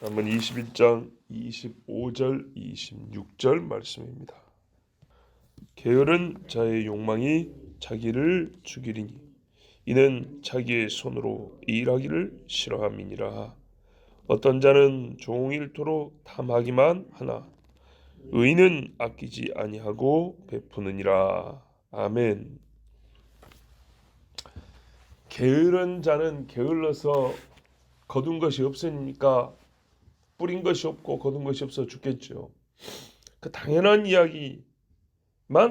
잠언 21장 25절 26절 말씀입니다. 게으른 자의 욕망이 자기를 죽이리니 이는 자기의 손으로 일하기를 싫어함이니라. 어떤 자는 종일토록 탐하기만 하나 의인은 아끼지 아니하고 베푸느니라. 아멘. 게으른 자는 게을러서 거둔 것이 없으니까 뿌린 것이 없고 거둔 것이 없어 죽겠죠. 그 당연한 이야기만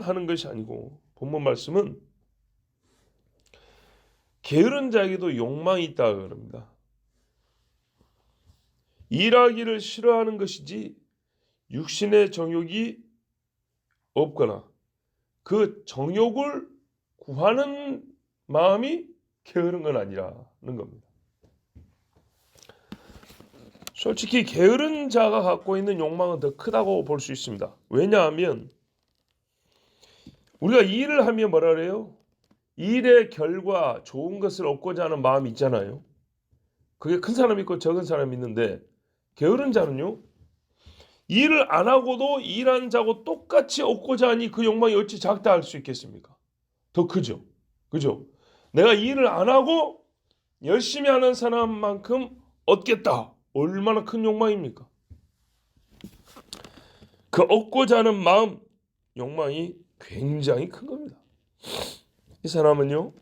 하는 것이 아니고 본문 말씀은 게으른 자에게도 욕망이 있다 그럽니다. 일하기를 싫어하는 것이지 육신의 정욕이 없거나 그 정욕을 구하는 마음이 게으른 건 아니라는 겁니다. 솔직히 게으른 자가 갖고 있는 욕망은 더 크다고 볼 수 있습니다. 왜냐하면 우리가 일을 하면 뭐라 그래요? 일의 결과 좋은 것을 얻고자 하는 마음이 있잖아요. 그게 큰 사람 있고 적은 사람 있는데 게으른 자는요. 일을 안 하고도 일한 자고 똑같이 얻고자 하니 그 욕망이 어찌 작다 할 수 있겠습니까? 더 크죠. 그죠? 내가 일을 안 하고 열심히 하는 사람만큼 얻겠다. 얼마나 큰 욕망입니까? 그 얻고자 하는 마음, 욕망이 굉장히 큰 겁니다. 이 사람은요,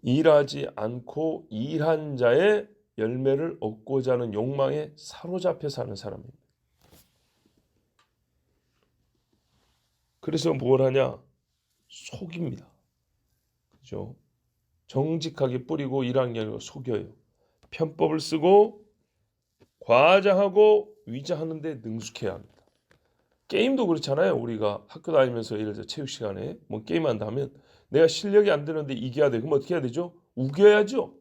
일하지 않고 일한 자의 열매를 얻고자 하는 욕망에 사로잡혀 사는 사람입니다. 그래서 뭘 하냐? 속입니다. 그죠? 정직하게 뿌리고 일하는 게 아니고 속여요. 편법을 쓰고 과장하고 위장하는데 능숙해야 합니다. 게임도 그렇잖아요. 우리가 학교 다니면서 예를 들어 체육 시간에 뭐 게임한다 하면 내가 실력이 안 되는데 이겨야 돼. 그럼 어떻게 해야 되죠? 우겨야죠.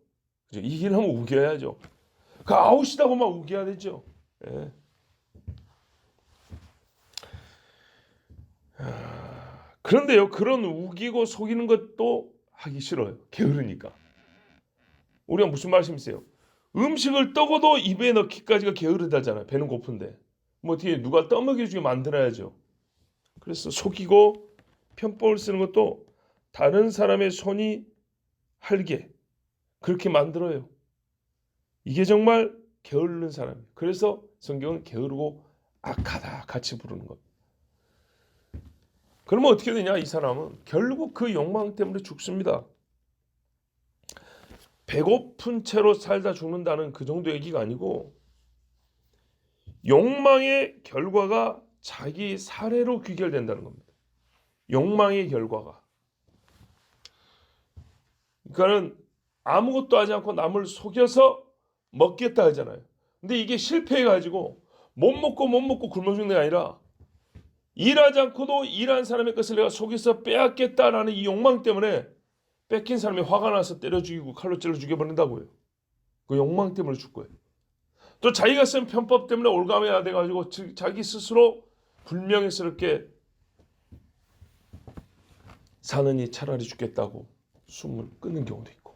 그죠? 이기려면 우겨야죠. 그 아웃이다 보면 우겨야 되죠. 예. 아, 그런데요, 그런 우기고 속이는 것도 하기 싫어요. 게으르니까. 우리가 무슨 말씀이세요? 음식을 떠고도 입에 넣기까지가 게으르다잖아요. 배는 고픈데. 뭐 어떻게 누가 떠먹여주게 만들어야죠. 그래서 속이고 편법을 쓰는 것도 다른 사람의 손이 할게 그렇게 만들어요. 이게 정말 게으른 사람이에요. 그래서 성경은 게으르고 악하다 같이 부르는 것. 그러면 어떻게 되냐 이 사람은 결국 그 욕망 때문에 죽습니다. 배고픈 채로 살다 죽는다는 그 정도 얘기가 아니고 욕망의 결과가 자기 사례로 귀결된다는 겁니다. 욕망의 결과가. 그러니까는 아무것도 하지 않고 남을 속여서 먹겠다 하잖아요. 근데 이게 실패해가지고 못 먹고 못 먹고 굶어 죽는 게 아니라 일하지 않고도 일한 사람의 것을 내가 속여서 빼앗겠다라는 이 욕망 때문에 뺏긴 사람이 화가 나서 때려 죽이고 칼로 찔러 죽여버린다고요. 그 욕망 때문에 죽고요. 또 자기가 쓴 편법 때문에 올가매야 돼가지고 자기 스스로 불명예스럽게 사느니 차라리 죽겠다고 숨을 끊는 경우도 있고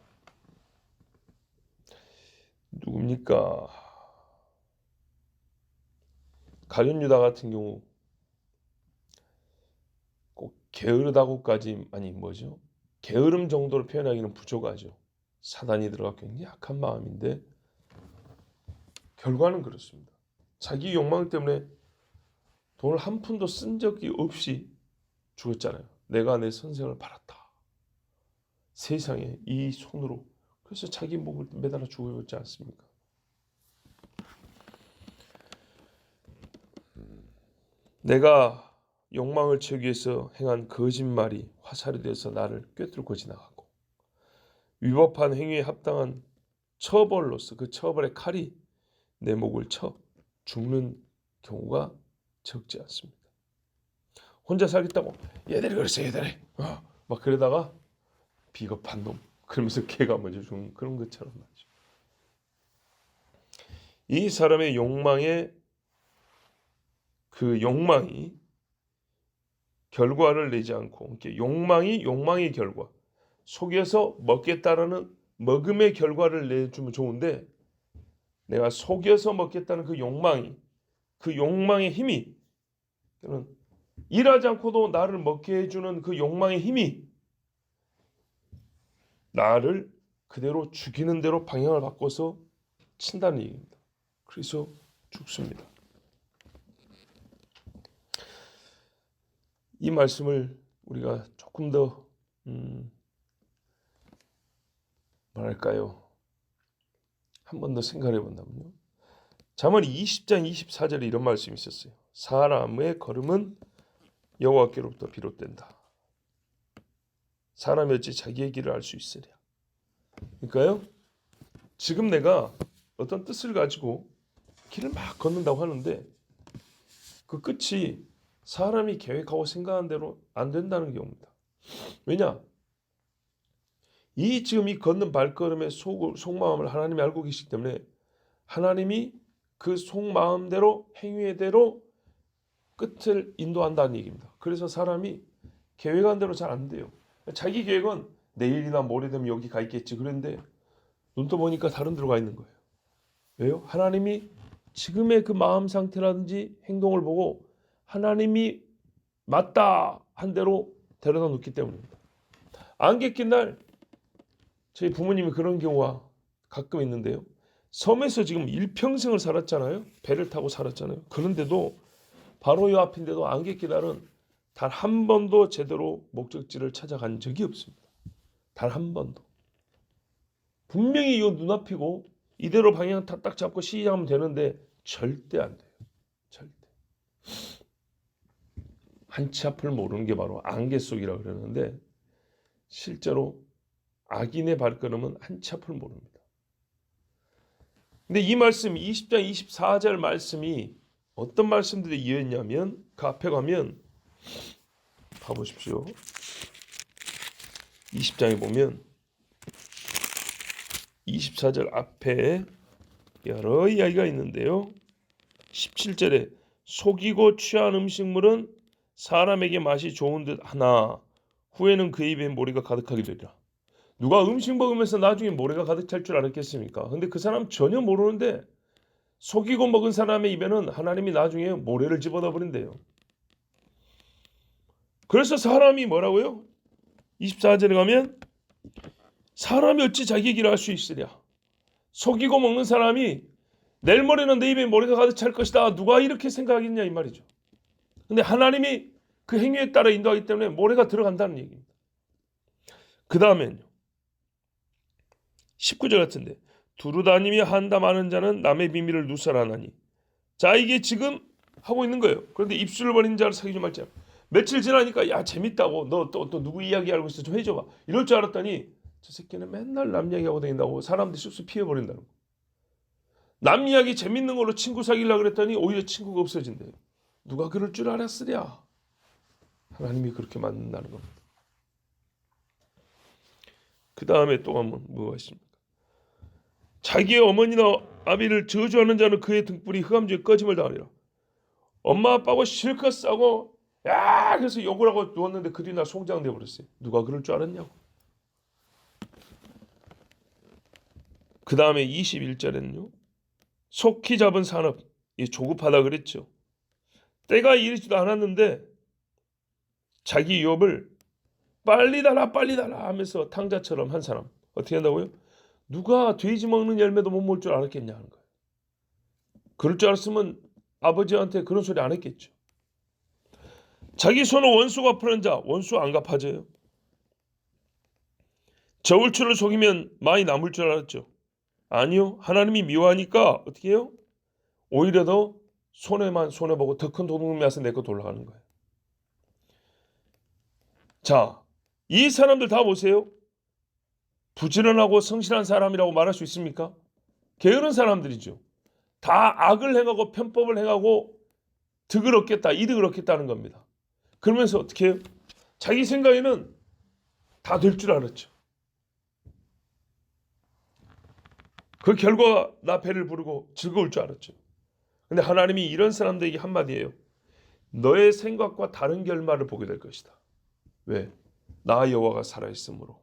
누굽니까? 가룟 유다 같은 경우 꼭 게으르다고까지 아니 뭐죠? 게으름 정도로 표현하기는 부족하죠. 사단이 들어가 굉장히 약한 마음인데 결과는 그렇습니다. 자기 욕망 때문에 돈을 한 푼도 쓴 적이 없이 죽었잖아요. 내가 내 선생을 팔았다. 세상에 이 손으로 그래서 자기 목을 매달아 죽었지 않습니까? 내가 욕망을 채우기 위해서 행한 거짓말이 화살이 돼서 나를 꿰뚫고 지나가고 위법한 행위에 합당한 처벌로서 그 처벌의 칼이 내 목을 쳐 죽는 경우가 적지 않습니다. 혼자 살겠다고 얘들이 그랬어 얘들이 어, 막 그러다가 비겁한 놈 그러면서 개가 먼저 죽는 그런 것처럼 말이죠. 이 사람의 욕망의 그 욕망이 결과를 내지 않고 욕망이 욕망의 결과 속에서 먹겠다라는 먹음의 결과를 내주면 좋은데 내가 속여서 먹겠다는 그 욕망이 그 욕망의 힘이 또는 일하지 않고도 나를 먹게 해주는 그 욕망의 힘이 나를 그대로 죽이는 대로 방향을 바꿔서 친다는 얘기입니다. 그래서 죽습니다. 이 말씀을 우리가 조금 더 음, 뭐랄까요? 한 번 더 생각해 본다면요. 잠언 20장 24절에 이런 말씀이 있었어요. 사람의 걸음은 여호와께로부터 비롯된다. 사람이 어찌 자기의 길을 알 수 있으랴. 그러니까요. 지금 내가 어떤 뜻을 가지고 길을 막 걷는다고 하는데 그 끝이 사람이 계획하고 생각한 대로 안 된다는 경우입니다. 왜냐? 이 지금 이 걷는 발걸음의 속, 속마음을 하나님이 알고 계시기 때문에 하나님이 그 속마음대로 행위대로 끝을 인도한다는 얘기입니다. 그래서 사람이 계획한 대로 잘 안 돼요. 자기 계획은 내일이나 모레 되면 여기 가 있겠지. 그런데 눈떠 보니까 다른 데로 가 있는 거예요. 왜요? 하나님이 지금의 그 마음 상태라든지 행동을 보고 하나님이 맞다 한 대로 데려다 놓기 때문입니다. 안개 낀 날 저희 부모님이 그런 경우가 가끔 있는데요. 섬에서 지금 일평생을 살았잖아요. 배를 타고 살았잖아요. 그런데도 바로 요 앞인데도 안개 낀 날은 단 한 번도 제대로 목적지를 찾아간 적이 없습니다. 단 한 번도. 분명히 이 눈앞이고 이대로 방향 다딱 잡고 시작하면 되는데 절대 안 돼요. 절대. 한치 앞을 모르는 게 바로 안개 속이라 그러는데 실제로 악인의 발걸음은 한치 앞을 모릅니다. 근데 이 말씀 20장 24절 말씀이 어떤 말씀들이 이어있냐면 그 앞에 가면 봐보십시오. 20장에 보면 24절 앞에 여러 이야기가 있는데요. 17절에 속이고 취한 음식물은 사람에게 맛이 좋은 듯 하나 후에는 그 입에 모래가 가득하게 되리라. 누가 음식 먹으면서 나중에 모래가 가득 찰 줄 알았겠습니까? 근데 그 사람 전혀 모르는데 속이고 먹은 사람의 입에는 하나님이 나중에 모래를 집어넣어 버린대요. 그래서 사람이 뭐라고요? 24절에 가면 사람이 어찌 자기 길을 알수 있으랴. 속이고 먹는 사람이 내일 모레는 내 입에 모래가 가득 찰 것이다. 누가 이렇게 생각하겠냐 이 말이죠. 근데 하나님이 그 행위에 따라 인도하기 때문에 모래가 들어간다는 얘기입니다. 그 다음엔요. 19절 같은데 두루 다니며 한다 많은 자는 남의 비밀을 누설하나니 자 이게 지금 하고 있는 거예요. 그런데 입술을 버린 자를 사귀지 말자. 며칠 지나니까 야 재밌다고 너 또 또 누구 이야기 알고 있어 좀 해줘봐. 이럴 줄 알았더니 저 새끼는 맨날 남 이야기하고 다닌다고 사람들이 쑥쑥 피해버린다는 거. 남 이야기 재밌는 걸로 친구 사귀려고 그랬더니 오히려 친구가 없어진대요. 누가 그럴 줄 알았으랴. 하나님이 그렇게 만든다는 겁니다. 그 다음에 또 한번 있습니까? 자기의 어머니나 아비를 저주하는 자는 그의 등불이 흑암주에 꺼짐을 당하리라. 엄마 아빠하고 실컷 싸고 야 그래서 욕을 하고 누웠는데 그 뒤날 송장돼 버렸어요. 누가 그럴 줄 알았냐고. 그 다음에 21절에는요. 속히 잡은 산업, 이 조급하다 그랬죠. 때가 이르지도 않았는데 자기 유업을 빨리 달아 빨리 달아 하면서 탕자처럼 한 사람 어떻게 한다고요? 누가 돼지 먹는 열매도 못 먹을 줄 알았겠냐 하는 거예요. 그럴 줄 알았으면 아버지한테 그런 소리 안 했겠죠. 자기 손을 원수가 푸는 자 원수 안 갚아져요. 저울추를 속이면 많이 남을 줄 알았죠. 아니요. 하나님이 미워하니까 어떻게 해요? 오히려 더 손해만 손해보고 더 큰 도둑놈이 와서 내 거 돌아가는 거예요. 자, 이 사람들 다 보세요. 부지런하고 성실한 사람이라고 말할 수 있습니까? 게으른 사람들이죠. 다 악을 행하고 편법을 행하고 득을 얻겠다, 이득을 얻겠다는 겁니다. 그러면서 어떻게 해요? 자기 생각에는 다 될 줄 알았죠. 그 결과 나 배를 부르고 즐거울 줄 알았죠. 근데 하나님이 이런 사람들에게 한마디예요. 너의 생각과 다른 결말을 보게 될 것이다. 왜? 나 여호와가 살아 있으므로.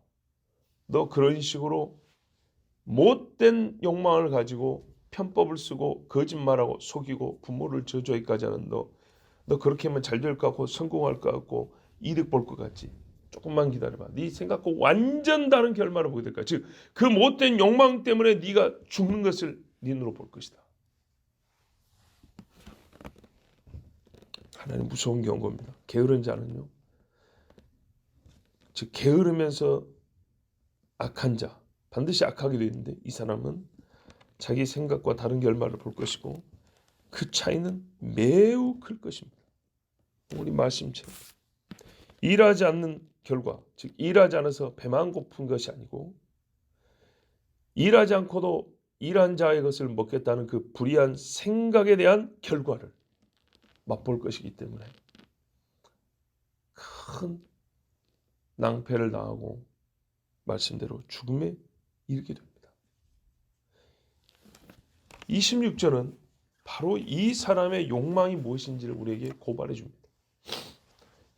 너 그런 식으로 못된 욕망을 가지고 편법을 쓰고 거짓말하고 속이고 부모를 저주하기까지 하는 너, 너 그렇게 하면 잘 될 것 같고 성공할 것 같고 이득 볼 것 같지. 조금만 기다려봐. 네 생각과 완전 다른 결말을 보게 될 거야. 즉, 그 못된 욕망 때문에 네가 죽는 것을 네 눈으로 볼 것이다. 하나님 무서운 경고입니다. 게으른 자는요. 즉 게으르면서 악한 자 반드시 악하게 되는데 이 사람은 자기 생각과 다른 결말을 볼 것이고 그 차이는 매우 클 것입니다. 우리 말씀처럼 일하지 않는 결과 즉 일하지 않아서 배만 고픈 것이 아니고 일하지 않고도 일한 자의 것을 먹겠다는 그 불의한 생각에 대한 결과를 맛볼 것이기 때문에 큰 낭패를 당하고 말씀대로 죽음에 이르게 됩니다. 26절은 바로 이 사람의 욕망이 무엇인지를 우리에게 고발해 줍니다.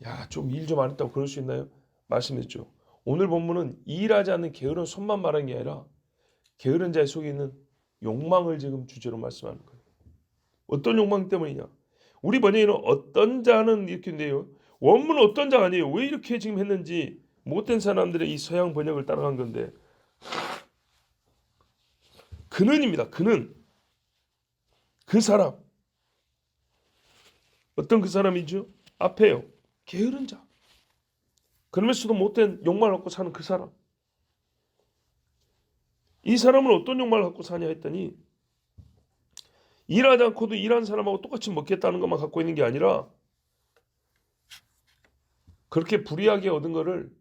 야, 좀 일 좀 안 했다고 그럴 수 있나요? 말씀했죠. 오늘 본문은 일하지 않는 게으른 손만 말한 게 아니라 게으른 자의 속에 있는 욕망을 지금 주제로 말씀하는 거예요. 어떤 욕망 때문이냐? 우리 번역에는 어떤 자는 이렇게 인데요. 원문은 어떤 자가 아니에요. 왜 이렇게 지금 했는지 못된 사람들의 이 서양 번역을 따라간 건데 그는입니다. 그는 그 사람 어떤 그 사람이죠? 앞에요. 게으른 자. 그러면서도 못된 욕망을 갖고 사는 그 사람. 이 사람은 어떤 욕망을 갖고 사냐 했더니 일하지 않고도 일한 사람하고 똑같이 먹겠다는 것만 갖고 있는 게 아니라 그렇게 불이하게 얻은 거를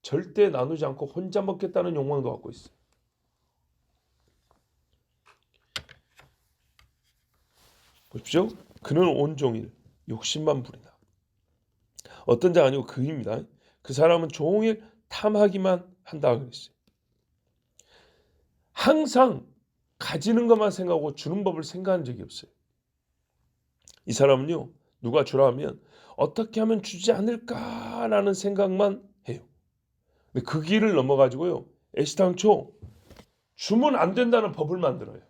절대 나누지 않고 혼자 먹겠다는 욕망도 갖고 있어요. 보십시오. 그는 온종일 욕심만 부리나. 어떤 자 아니고 그입니다. 그 사람은 종일 탐하기만 한다 그랬어요. 항상 가지는 것만 생각하고 주는 법을 생각한 적이 없어요. 이 사람은요, 누가 주라 하면 어떻게 하면 주지 않을까라는 생각만 해요. 근데 그 길을 넘어가지고요, 애시당초 주면 안 된다는 법을 만들어요.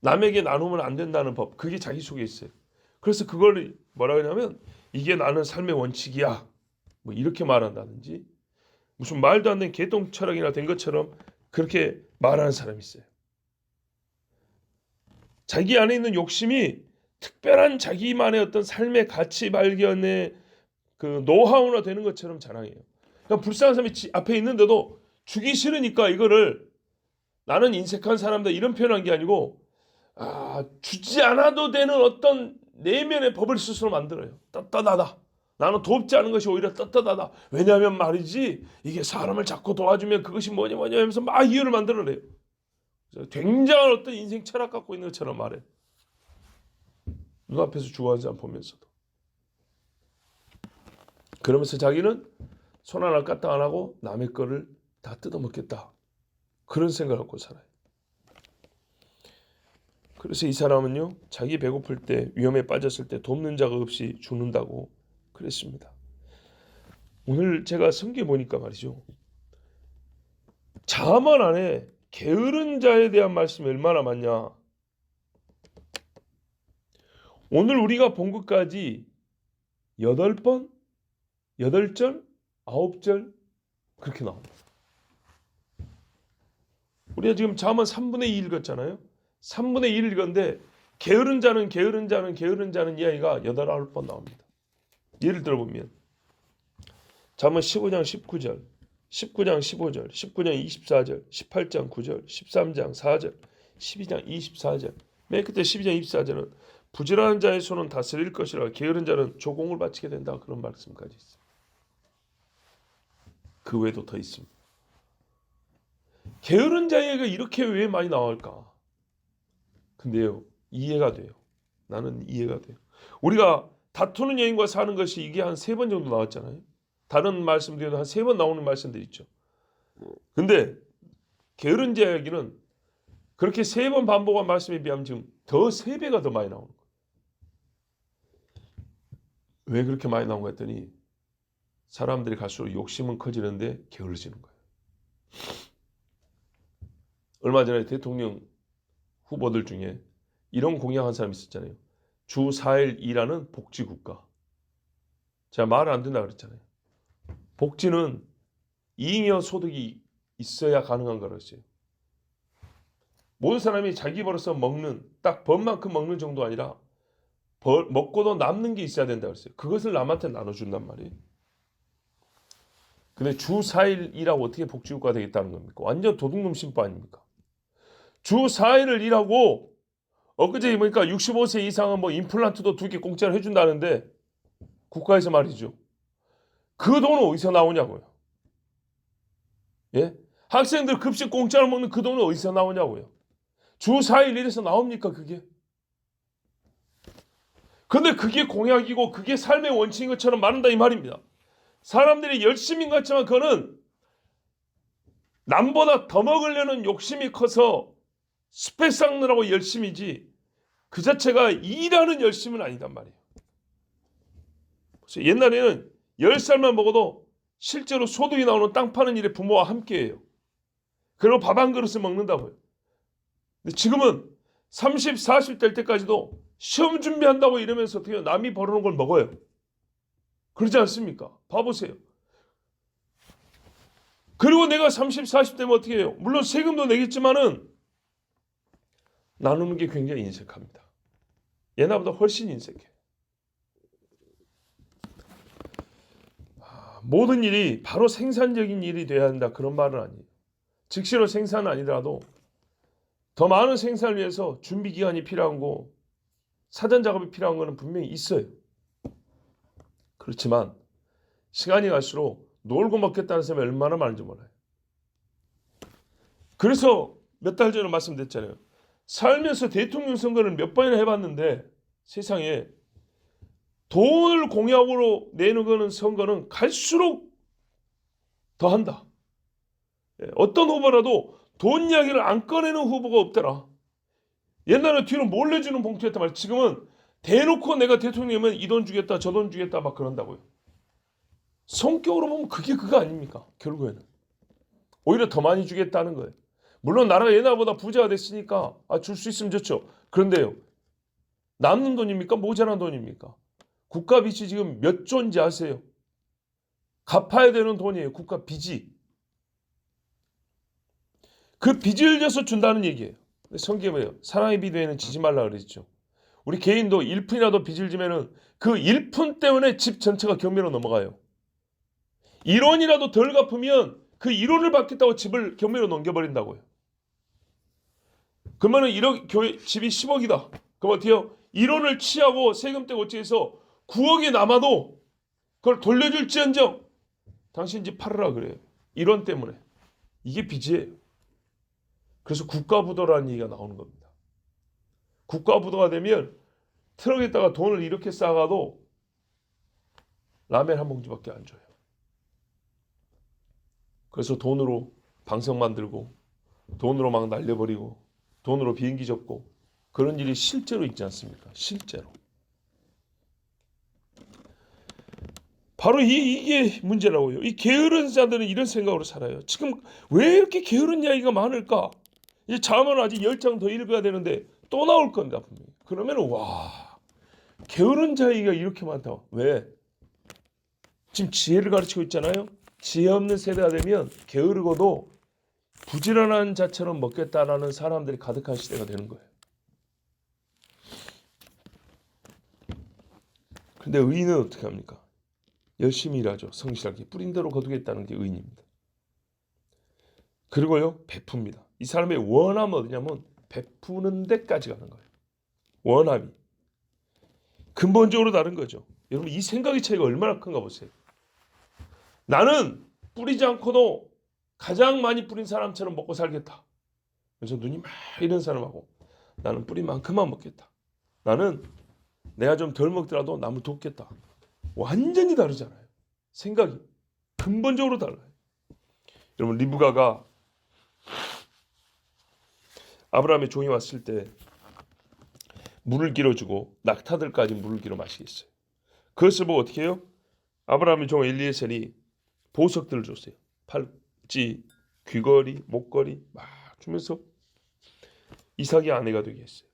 남에게 나누면 안 된다는 법, 그게 자기 속에 있어요. 그래서 그걸 뭐라 하냐면 이게 나는 삶의 원칙이야. 뭐 이렇게 말한다든지 무슨 말도 안 되는 개똥 철학이나 된 것처럼 그렇게 말하는 사람이 있어요. 자기 안에 있는 욕심이 특별한 자기만의 어떤 삶의 가치 발견의 그 노하우나 되는 것처럼 자랑해요. 그러니까 불쌍한 사람이 앞에 있는데도 주기 싫으니까 이거를 나는 인색한 사람다 이런 표현한 게 아니고 아, 주지 않아도 되는 어떤 내면의 법을 스스로 만들어요. 떳떳하다. 나는 돕지 않은 것이 오히려 떳떳하다. 왜냐하면 말이지 이게 사람을 자꾸 도와주면 그것이 뭐냐 뭐냐 하면서 막 이유를 만들어내요. 굉장한 어떤 인생 철학 갖고 있는 것처럼 말해. 눈앞에서 죽어가는 사람 보면서도. 그러면서 자기는 손 하나 까딱 안 하고 남의 거를 다 뜯어먹겠다. 그런 생각을 갖고 살아요. 그래서 이 사람은요, 자기 배고플 때, 위험에 빠졌을 때 돕는 자가 없이 죽는다고 그랬습니다. 오늘 제가 성경 보니까 말이죠. 자만 안에 게으른 자에 대한 말씀이 얼마나 많냐. 오늘 우리가 본 것까지 여덟 번, 여덟 절, 아홉 절 그렇게 나옵니다. 우리가 지금 잠언 3분의 2 읽었잖아요. 3분의 1 읽었는데 게으른 자는 게으른 자는 게으른 자는 이야기가 여덟 아홉 번 나옵니다. 예를 들어 보면 잠언 15장 19절, 19장 15절, 19장 24절, 18장 9절, 13장 4절, 12장 24절. 맨 끝에 12장 24절은 부지런한 자의 손은 다스릴 것이라 게으른 자는 조공을 바치게 된다 그런 말씀까지 있습니다. 그 외에도 더 있습니다. 게으른 자에게 이렇게 왜 많이 나올까? 근데요 이해가 돼요. 나는 이해가 돼요. 우리가 다투는 여인과 사는 것이 이게 한 세 번 정도 나왔잖아요. 다른 말씀들에도 한 세 번 나오는 말씀들 있죠. 근데 게으른 자 이야기는 그렇게 세 번 반복한 말씀에 비하면 지금 더 세 배가 더 많이 나오는. 왜 그렇게 많이 나온 거 했더니 사람들이 갈수록 욕심은 커지는데 게을러지는 거예요. 얼마 전에 대통령 후보들 중에 이런 공약한 사람이 있었잖아요. 주 4일 일하는 복지국가. 제가 말을 안 된다 그랬잖아요. 복지는 잉여 소득이 있어야 가능한 거라 했어요. 모든 사람이 자기 벌어서 먹는 딱 법만큼 먹는 정도 아니라 벌, 먹고도 남는 게 있어야 된다 그랬어요. 그것을 남한테 나눠준단 말이에요. 근데 주 4일 일하고 어떻게 복지국가 되겠다는 겁니까? 완전 도둑놈 심보 아닙니까? 주 4일을 일하고 엊그제 보니까 65세 이상은 뭐 임플란트도 두 개 공짜로 해준다는데 국가에서 말이죠. 그 돈은 어디서 나오냐고요. 예? 학생들 급식 공짜로 먹는 그 돈은 어디서 나오냐고요. 주 4일 일에서 나옵니까 그게? 근데 그게 공약이고 그게 삶의 원칙인 것처럼 말한다 이 말입니다. 사람들이 열심인 것 같지만 그거는 남보다 더 먹으려는 욕심이 커서 스페 쌓느라고 열심이지 그 자체가 일하는 열심은 아니단 말이에요. 옛날에는 10살만 먹어도 실제로 소득이 나오는 땅 파는 일에 부모와 함께해요. 그리고 밥 한 그릇을 먹는다고요. 근데 지금은 30, 40 될 때까지도 시험 준비한다고 이러면서 어떻게? 남이 벌어놓은 걸 먹어요. 그러지 않습니까? 봐보세요. 그리고 내가 30, 40 되면 어떻게 해요? 물론 세금도 내겠지만은 나누는 게 굉장히 인색합니다. 옛날보다 훨씬 인색해. 아, 모든 일이 바로 생산적인 일이 돼야 한다 그런 말은 아니에요. 즉시로 생산은 아니더라도 더 많은 생산을 위해서 준비 기간이 필요한 거 사전 작업이 필요한 거는 분명히 있어요. 그렇지만 시간이 갈수록 놀고 먹겠다는 사람이 얼마나 많은지 몰라요. 그래서 몇 달 전에 말씀드렸잖아요. 살면서 대통령 선거를 몇 번이나 해봤는데 세상에 돈을 공약으로 내는 거는 선거는 갈수록 더 한다. 예, 어떤 후보라도 돈 이야기를 안 꺼내는 후보가 없더라. 옛날에 뒤로 몰래 주는 봉투였단 말이야. 지금은 대놓고 내가 대통령이면 이 돈 주겠다, 저 돈 주겠다 막 그런다고요. 성격으로 보면 그게 그거 아닙니까? 결국에는. 오히려 더 많이 주겠다는 거예요. 물론 나라가 옛날보다 부자가 됐으니까 아, 줄 수 있으면 좋죠. 그런데요. 남는 돈입니까? 모자란 돈입니까? 국가 빚이 지금 몇 조인지 아세요? 갚아야 되는 돈이에요. 국가 빚이. 그 빚을 져서 준다는 얘기예요. 성경에 뭐예요? 사랑의 비도에는 지지 말라 그랬죠. 우리 개인도 1푼이라도 빚을 지면은 그 1푼 때문에 집 전체가 경매로 넘어가요. 1원이라도 덜 갚으면 그 1원을 받겠다고 집을 경매로 넘겨버린다고요. 그러면은 1억 교회 집이 10억이다. 그럼 해요? 1원을 취하고 세금 떼고 어찌해서 9억이 남아도 그걸 돌려줄지언정 당신 집 팔으라 그래요. 1원 때문에. 이게 빚이에요. 그래서 국가부도라는 얘기가 나오는 겁니다. 국가부도가 되면 트럭에다가 돈을 이렇게 쌓아도 라면 한 봉지밖에 안 줘요. 그래서 돈으로 방송 만들고 돈으로 막 날려버리고 돈으로 비행기 접고 그런 일이 실제로 있지 않습니까? 실제로. 바로 이, 이게 문제라고요. 이 게으른 자들은 이런 생각으로 살아요. 지금 왜 이렇게 게으른 이야기가 많을까? 이제 자문 아직 열 장 더 읽어야 되는데 또 나올 겁니다. 분명히. 그러면 와 게으른 자기가 이렇게 많다. 왜? 지금 지혜를 가르치고 있잖아요. 지혜 없는 세대가 되면 게으르고도 부지런한 자처럼 먹겠다라는 사람들이 가득한 시대가 되는 거예요. 근데 의인은 어떻게 합니까? 열심히 일하죠. 성실하게 뿌린 대로 거두겠다는 게 의인입니다. 그리고요 베풉니다. 이 사람의 원함은 어디냐면 베푸는 데까지 가는 거예요. 원함이 근본적으로 다른 거죠. 여러분 이 생각의 차이가 얼마나 큰가 보세요. 나는 뿌리지 않고도 가장 많이 뿌린 사람처럼 먹고 살겠다. 그래서 눈이 막 이런 사람하고 나는 뿌린 만큼만 먹겠다. 나는 내가 좀 덜 먹더라도 남을 돕겠다. 완전히 다르잖아요. 생각이 근본적으로 달라요. 여러분 리브가가 아브라함의 종이 왔을 때 물을 길어주고 낙타들까지 물을 길어 마시게 했어요. 그것을 보고 어떻게 해요? 아브라함의 종 엘리에셀이 보석들을 줬어요. 팔찌, 귀걸이, 목걸이 막 주면서 이삭의 아내가 되게 했어요.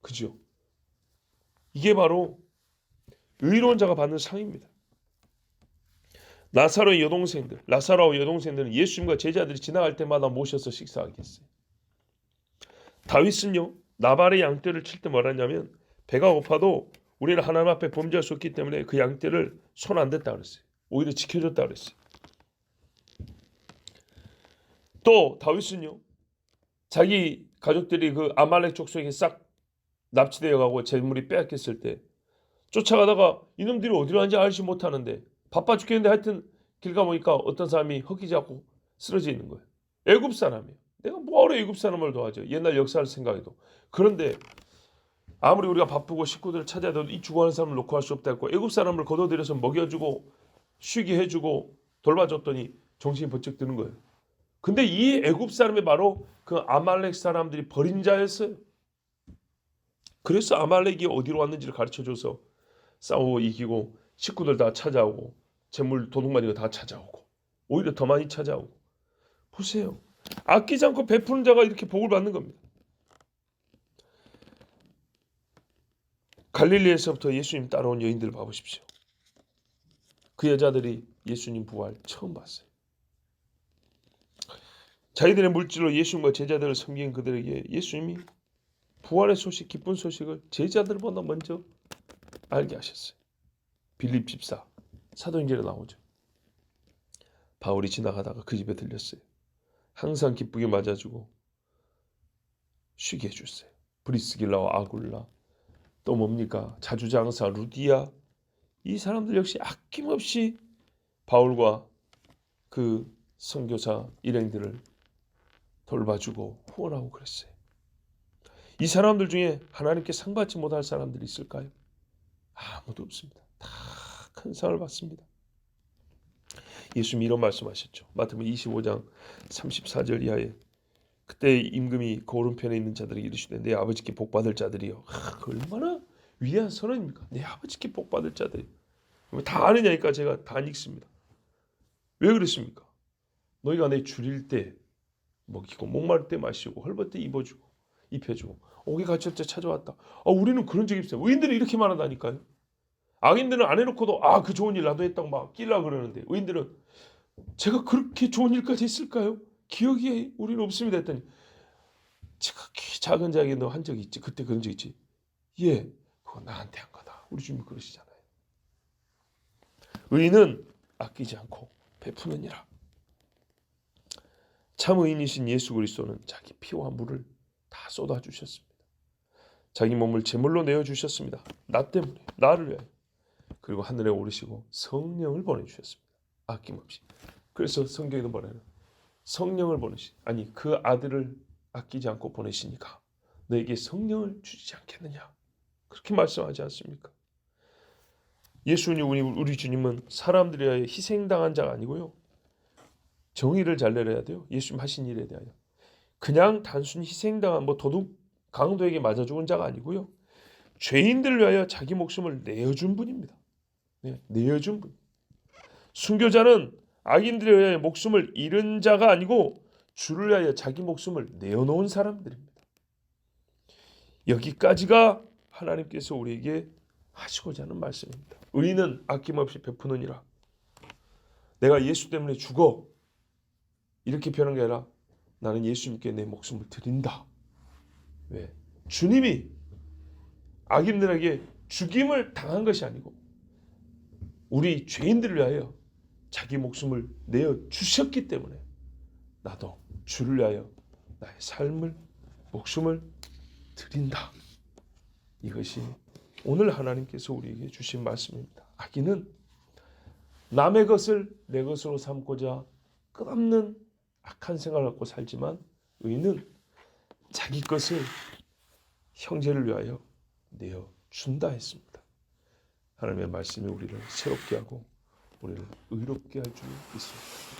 그죠? 이게 바로 의로운 자가 받는 상입니다. 나사로의 여동생들, 나사로와 여동생들은 예수님과 제자들이 지나갈 때마다 모셔서 식사하게 했어요. 다윗은요 나발의 양떼를 칠때 뭐라냐면 배가 고파도 우리는 하나님 앞에 범죄할 수 없기 때문에 그 양떼를 손 안 댔다 그랬어요. 오히려 지켜줬다 그랬어요. 또 다윗은요 자기 가족들이 그 아말렉 족속에 싹 납치되어 가고 재물이 빼앗겼을 때 쫓아가다가 이놈들이 어디로 가는지 알지 못하는데 바빠 죽겠는데 하여튼 길 가보니까 어떤 사람이 헛기지 않고 쓰러져 있는 거예요. 애굽 사람이에요. 내가 뭐하러 애굽 사람을 도와줘. 옛날 역사를 생각해도. 그런데 아무리 우리가 바쁘고 식구들을 찾아야 돼도 이 죽어가는 사람을 놓고 할 수 없다 했고 애굽 사람을 걷어들여서 먹여주고 쉬게 해주고 돌봐줬더니 정신이 번쩍 드는 거예요. 근데 이 애굽 사람이 바로 그 아말렉 사람들이 버린 자였어요. 그래서 아말렉이 어디로 왔는지를 가르쳐줘서 싸우고 이기고 식구들 다 찾아오고 재물 도둑마니가 다 찾아오고 오히려 더 많이 찾아오고 보세요. 아끼지 않고 베푸는 자가 이렇게 복을 받는 겁니다. 갈릴리에서부터 예수님 따라온 여인들을 봐보십시오. 그 여자들이 예수님 부활 처음 봤어요. 자기들의 물질로 예수님과 제자들을 섬긴 그들에게 예수님이 부활의 소식, 기쁜 소식을 제자들보다 먼저 알게 하셨어요. 빌립 집사 사도행전에 나오죠. 바울이 지나가다가 그 집에 들렸어요. 항상 기쁘게 맞아주고 쉬게 해줬어요. 브리스길라와 아굴라 또 뭡니까 자주장사 루디아 이 사람들 역시 아낌없이 바울과 그 선교사 일행들을 돌봐주고 후원하고 그랬어요. 이 사람들 중에 하나님께 상 받지 못할 사람들이 있을까요? 아무도 없습니다. 다 큰 상을 받습니다. 예수님이 이런 말씀하셨죠. 마태복음 25장 34절 이하에 그때 임금이 그 오른편에 있는 자들에게 이르시되 내 아버지께 복 받을 자들이요. 아, 그 얼마나 위한 선언입니까? 내 아버지께 복 받을 자들이 다 아느냐니까 제가 다 읽습니다. 왜 그랬습니까? 너희가 내 줄일 때 먹이고 목마를 때 마시고 헐벗 때 입어주고 입혀주고 옥에 갇힐 때 찾아왔다. 아, 우리는 그런 적이 없어요. 의인들은 이렇게 말한다니까요. 악인들은 안 해놓고도 아 그 좋은 일 나도 했다고 막 끼려 그러는데 의인들은 제가 그렇게 좋은 일까지 했을까요? 기억이 우리는 없습니다. 했더니 지극히 작은 자에게 너한 적이 있지? 그때 그런 적 있지? 예 그거 나한테 한 거다. 우리 주님 그러시잖아요. 의인은 아끼지 않고 베푸느니라. 참 의인이신 예수 그리스도는 자기 피와 물을 다 쏟아 주셨습니다. 자기 몸을 제물로 내어 주셨습니다. 나 때문에 나를 위하여. 그리고 하늘에 오르시고 성령을 보내 주셨습니다. 아낌없이. 그래서 성경에도 뭐래요? 성령을 보내시 아니 그 아들을 아끼지 않고 보내시니까 너에게 성령을 주지 않겠느냐 그렇게 말씀하지 않습니까? 예수님 우리 주님은 사람들에 희생당한 자가 아니고요 정의를 잘 내려야 돼요. 예수님 하신 일에 대하여 그냥 단순히 희생당한 뭐 도둑 강도에게 맞아 죽은 자가 아니고요 죄인들을 위하여 자기 목숨을 내어준 분입니다. 네, 내어준 분. 순교자는 악인들에 의해 목숨을 잃은 자가 아니고 주를 위하여 자기 목숨을 내어놓은 사람들입니다. 여기까지가 하나님께서 우리에게 하시고자 하는 말씀입니다. 의인은 아낌없이 베푸느니라. 내가 예수 때문에 죽어 이렇게 표현한 게 아니라 나는 예수님께 내 목숨을 드린다. 왜? 주님이 악인들에게 죽임을 당한 것이 아니고 우리 죄인들을 위하여 자기 목숨을 내어 주셨기 때문에 나도 주를 위하여 나의 삶을 목숨을 드린다. 이것이 오늘 하나님께서 우리에게 주신 말씀입니다. 악인은 남의 것을 내 것으로 삼고자 끝없는 악한 생각을 갖고 살지만 의인은 자기 것을 형제를 위하여 내어 준다 했습니다. 하나님의 말씀이 우리를 새롭게 하고 우리를 의롭게 할 줄 믿습니다.